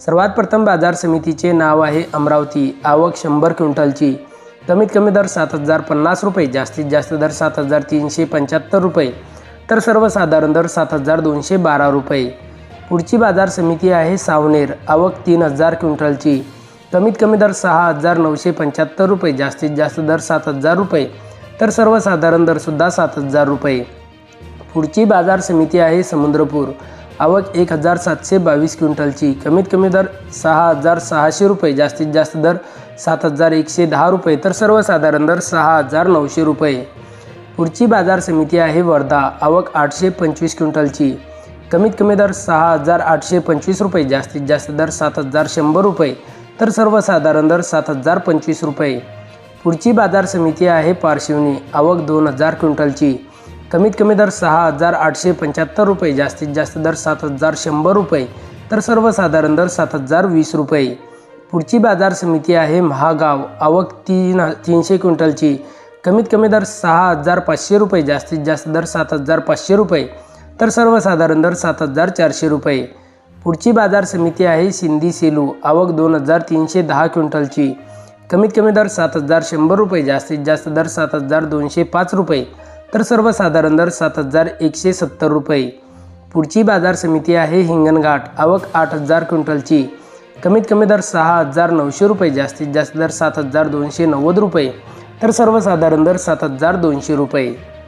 सर्वात प्रथम बाजार समितीचे नाव आहे अमरावती. आवक शंभर क्विंटलची. कमीत कमी दर सात हजार पन्नास रुपये जास्तीत जास्त दर सात हजार तीनशे पंच्याहत्तर रुपये तर सर्वसाधारण दर सात हजार दोनशे बारा रुपये. पुढची बाजार समिती आहे सावनेर. आवक तीन हजार क्विंटलची. कमीत कमी दर सहा हजार नऊशे पंच्याहत्तर रुपये जास्तीत जास्त दर सात हजार रुपये तर सर्वसाधारण दरसुद्धा सात हजार रुपये. पुढची बाजार समिती आहे समुद्रपूर. आवक एक हजार सातशे बावीस क्विंटलची. कमीत कमी दर सहा हजार सहाशे रुपये जास्तीत जास्त दर सात हजार एकशे दहा रुपये तर सर्वसाधारण दर सहा हजार नऊशे रुपये. पुढची बाजार समिती आहे वर्धा आवक आठशे पंचवीस क्विंटलची. कमीत कमी दर सहा हजार आठशे पंचवीस रुपये जास्तीत जास्त दर सात हजार शंभर रुपये तर सर्वसाधारण दर सात हजार पंचवीस रुपये. पुढची बाजार समिती आहे पारशिवनी आवक दोन हजार क्विंटलची. कमीत कमी दर सहा हजार आठशे पंच्याहत्तर रुपये जास्तीत जास्त दर सात हजार शंभर रुपये तर सर्वसाधारण दर सात हजार वीस रुपये. पुढची बाजार समिती आहे महागाव. आवक तीन तीनशे क्विंटलची. कमीत कमी दर सहा हजार पाचशे रुपये जास्तीत जास्त दर सात हजार पाचशे रुपये तर सर्वसाधारण दर सात हजार चारशे रुपये. पुढची बाजार समिती आहे सिंधी सेलू. आवक दोन हजार तीनशे दहा क्विंटलची. कमीत कमी दर सात हजार शंभर रुपये जास्तीत जास्त दर सात हजार दोनशे पाच रुपये तर सर्वसाधारण दर सात हजार एकशे सत्तर रुपये. पुढची बाजार समिती आहे हिंगणघाट. आवक आठ हजार क्विंटलची. कमीत कमी दर सहा हजार नऊशे रुपये. जास्तीत जास्त दर सात हजार दोनशे नव्वद रुपये. तर सर्वसाधारण दर सात हजार दोनशे रुपये.